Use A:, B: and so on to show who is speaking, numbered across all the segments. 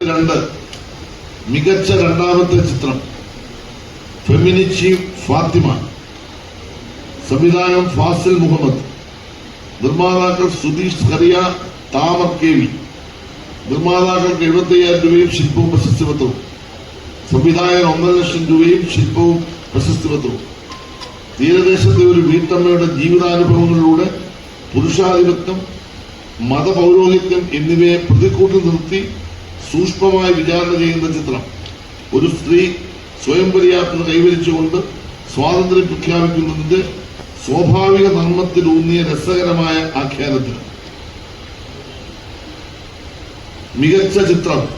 A: രണ്ട്. മികച്ച രണ്ടാമത്തെ ചിത്രം ഫെമിനിച്ചി ഫാത്തിമ. സംവിധാനം ഫാസിൽ മുഹമ്മദ്. നിർമ്മാതാക്കൾ സുധീഷ് ഹറിയ താമർ കെ വി. നിർമ്മാതാക്കൾക്ക് എഴുപത്തയ്യായിരം രൂപയും ശില്പവും പ്രശസ്തി പത്രവും സംവിധായകൻ ഒന്നര ലക്ഷം രൂപയും ശില്പവും പ്രശസ്തി പത്രവും തീരദേശത്തെ ഒരു വീട്ടമ്മയുടെ ജീവിതാനുഭവങ്ങളിലൂടെ പുരുഷാധിപത്യം മതപൗരോഹിത്യം എന്നിവയെ പ്രതിക്കൂട്ടിൽ നിർത്തി സൂക്ഷ്മമായി വിചാരണ ചെയ്യുന്ന ചിത്രം. ഒരു സ്ത്രീ സ്വയം പര്യാപ്തത കൈവരിച്ചുകൊണ്ട് സ്വാതന്ത്ര്യം പ്രഖ്യാപിക്കുന്നതിന്റെ സ്വാഭാവിക ധർമ്മത്തിലൂന്നിയ രസകരമായ ആഖ്യാനത്തിന്. മികച്ച ചിത്രം.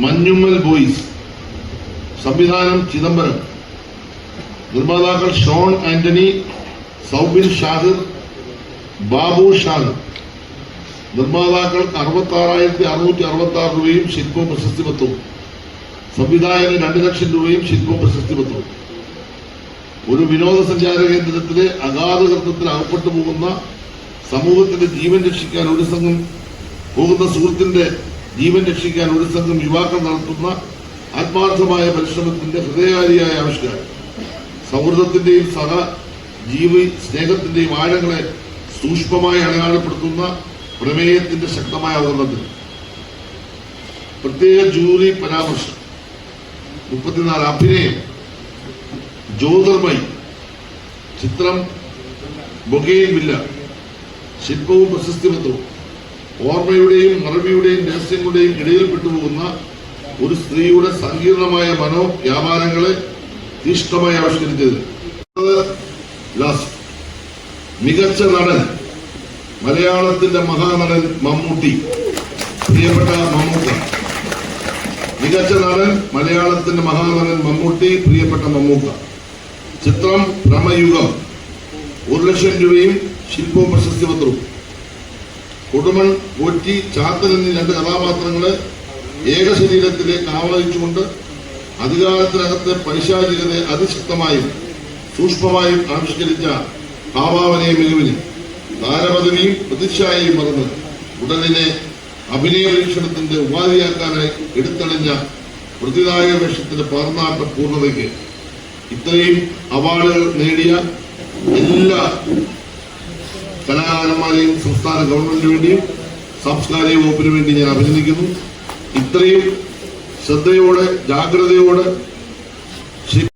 A: മഞ്ഞുമ്മൽ ബോയ്സ്. സംവിധാനം ചിദംബരം. നിർമ്മാതാക്കൾ ഷോൺ ആന്റണി സൗബിൻ ഷാഹിർ ബാബു ഷാഹിർ. നിർമ്മാതാക്കൾക്ക് അറുപത്തി ആറായിരത്തി അറുന്നൂറ്റി അറുപത്തി ആറ് രൂപയും ശില്പവും പ്രശസ്തി പത്രവും സംവിധായകന് രണ്ട് ലക്ഷം രൂപയും ശില്പവും പ്രശസ്തി പത്രവും ഒരു വിനോദസഞ്ചാര കേന്ദ്രത്തിലെ അഗാധകൃത്വത്തിൽ അകപ്പെട്ടു പോകുന്ന സമൂഹത്തിന്റെ ജീവൻ രക്ഷിക്കാൻ ഒരു സംഘം പോകുന്ന സുഹൃത്തിന്റെ ജീവൻ രക്ഷിക്കാൻ ഒരു സംഘം യുവാക്കൾ നടത്തുന്ന ആത്മാർത്ഥമായ പരിശ്രമത്തിന്റെ ഹൃദയകാരിയായ ആവിഷ്കാരം. സൗഹൃദത്തിന്റെയും സഹ ജീവി സ്നേഹത്തിന്റെയും ആഴങ്ങളെ സൂക്ഷ്മമായി അടയാളപ്പെടുത്തുന്ന പ്രമേയത്തിന്റെ ശക്തമായ അവതരണത്തിൽ. പ്രത്യേക ജൂറി പരാമർശം. മുപ്പത്തിനാല് അഭിനയം. ജ്യോതിർമയി. ചിത്രം ബൊഗയിൽ വില്ല. ശില്പവും പ്രശസ്തിപത്രവും. ഓർമ്മയുടെയും മറവിയുടെയും രഹസ്യങ്ങളുടെയും ഇടയിൽ പെട്ടുപോകുന്ന ഒരു സ്ത്രീയുടെ സങ്കീർണമായ മനോ വ്യാപാരങ്ങളെ തീഷ്ണമായി ആവിഷ്കരിച്ചത്. മികച്ച നടൻ. മലയാളത്തിന്റെ മഹാനടൻ മമ്മൂട്ടി. പ്രിയപ്പെട്ട മമ്മൂക്ക. മികച്ച നടൻ മലയാളത്തിന്റെ മഹാനടൻ മമ്മൂട്ടി പ്രിയപ്പെട്ട മമ്മൂക്ക. ചിത്രം ഭ്രമയുഗം. ഒരു ലക്ഷം രൂപയും ശില്പവും പ്രശസ്തി പത്രവും. കൊടുമൺ പോറ്റി ചാത്തൻ എന്നീ രണ്ട് കഥാപാത്രങ്ങളെ ഏക ശരീരത്തിലേക്ക് ആവാഹിച്ചുകൊണ്ട് അധികാരത്തിനകത്തെ പൈശാചികതയെ അതിശക്തമായും സൂക്ഷ്മമായും ആവിഷ്കരിച്ച ഭാവാവനയെ മികവിന്. താരപദവിയും പ്രതിച്ഛായയും മറന്ന് ഉടലിനെ അഭിനയ പരീക്ഷണത്തിന്റെ ഉപാധിയാക്കാനായി എടുത്തണിഞ്ഞ പ്രതിനായക വേഷത്തിന്റെ പാർന്നാട്ട പൂർണതയ്ക്ക് ഇത്രയും അവാർഡുകൾ നേടിയ എല്ലാ കലാകാരന്മാരെയും സംസ്ഥാന ഗവൺമെന്റിന് വേണ്ടിയും സാംസ്കാരിക വകുപ്പിന് വേണ്ടി ഞാൻ അഭിനന്ദിക്കുന്നു. ഇത്രയും ശ്രദ്ധയോടെ ജാഗ്രതയോടെ